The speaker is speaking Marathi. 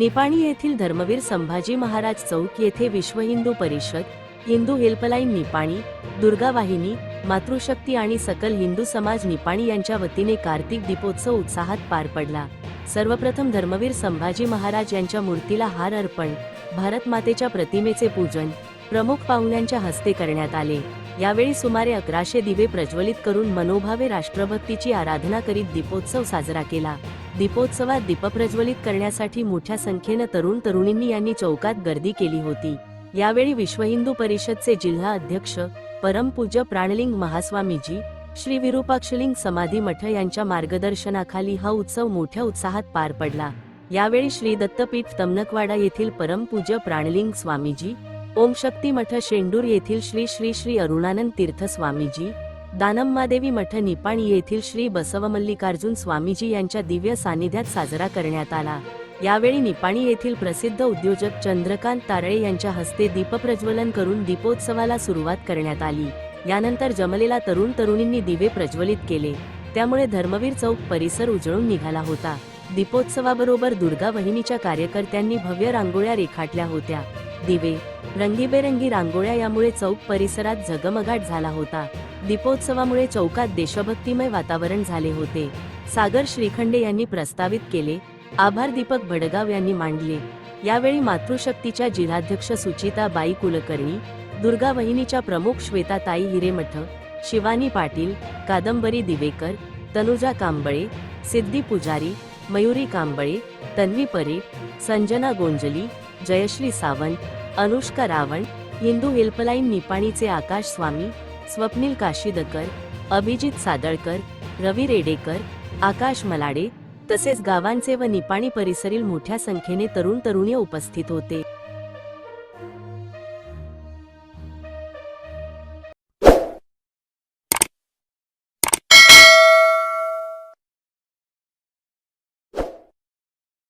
निपाणी येथील धर्मवीर संभाजी महाराज चौक येथे विश्व हिंदू परिषद हिंदू हेल्पलाईन निपाणी दुर्गा वाहिनी मातृशक्ती आणि सकल हिंदू समाज निपाणी यांच्या वतीने कार्तिक दीपोत्सव उत्साहात पार पडला. सर्वप्रथम धर्मवीर संभाजी महाराज यांच्या मूर्तीला हार अर्पण भारत मातेच्या प्रतिमेचे पूजन प्रमुख पाहुण्यांच्या हस्ते करण्यात आले. यावेळी सुमारे अकराशे दिवे प्रज्वलित करून मनोभावे राष्ट्रभक्तीची आराधना करीत दीपोत्सव साजरा केला. दीपोत्सवात दीप प्रज्वलित करण्यासाठी मोठ्या संख्येनं तरुण तरुणींनी यांनी चौकात गर्दी केली होती. यावेळी विश्व हिंदू परिषदचे जिल्हा अध्यक्ष परमपूज्य प्राणलिंग महास्वामीजी श्री विरूपाक्षलिंग समाधी मठ यांच्या मार्गदर्शनाखाली हा उत्सव मोठ्या उत्साहात पार पडला. यावेळी श्री दत्तपीठ तमनकवाडा येथील परमपूज्य प्राणलिंग स्वामीजी ओम शक्ती मठ शेंडूर येथील श्री श्री श्री अरुणानंद तीर्थ स्वामीजी दानम्मादेवी मठ निपाणी येथील श्री बसवमल्लिकार्जुन स्वामीजी यांच्या दिव्य सानिध्यात साजरा करण्यात आला. यावेळी निपाणी येथील प्रसिद्ध उद्योजक चंद्रकांत तारळे यांच्या हस्ते दीपप्रज्वलन करून दीपोत्सवाला सुरुवात करण्यात आली. यानंतर जमलेला तरुण तरुणींनी दिवे प्रज्वलित केले. त्यामुळे धर्मवीर चौक परिसर उजळून निघाला होता. दीपोत्सवाबरोबर दुर्गा वहिनीच्या कार्यकर्त्यांनी भव्य रांगोळ्या रेखाटल्या होत्या. दिवे रंगीबेरंगी रांगोळ्या यामुळे चौक परिसरात झगमगाट झाला होता. दीपोत्सवामुळे चौकात देशभक्तिमय वातावरण झाले होते. सागर श्रीखंडे यांनी प्रस्तावित केले आभार दीपक भडगाव यांनी मांडले. यावेळी मातृशक्तीच्या जिल्हाध्यक्ष सुचिता बाई कुलकर्णी दुर्गा वहिनीच्या प्रमुख श्वेताताई हिरेमठ शिवानी पाटील कादंबरी दिवेकर तनुजा कांबळे सिद्धी पुजारी मयुरी कांबळे तन्वी परे संजना गोंजली जयश्री सावंत अनुष्का रावण हिंदू हेल्पलाईन निपाणीचे आकाश स्वामी स्वप्नील काशीदकर अभिजित सादळकर रवी रेडेकर आकाश मलाडे तसेच गावांचे व निपाणी परिसरील मोठ्या संख्येने तरुण तरुणी उपस्थित होते.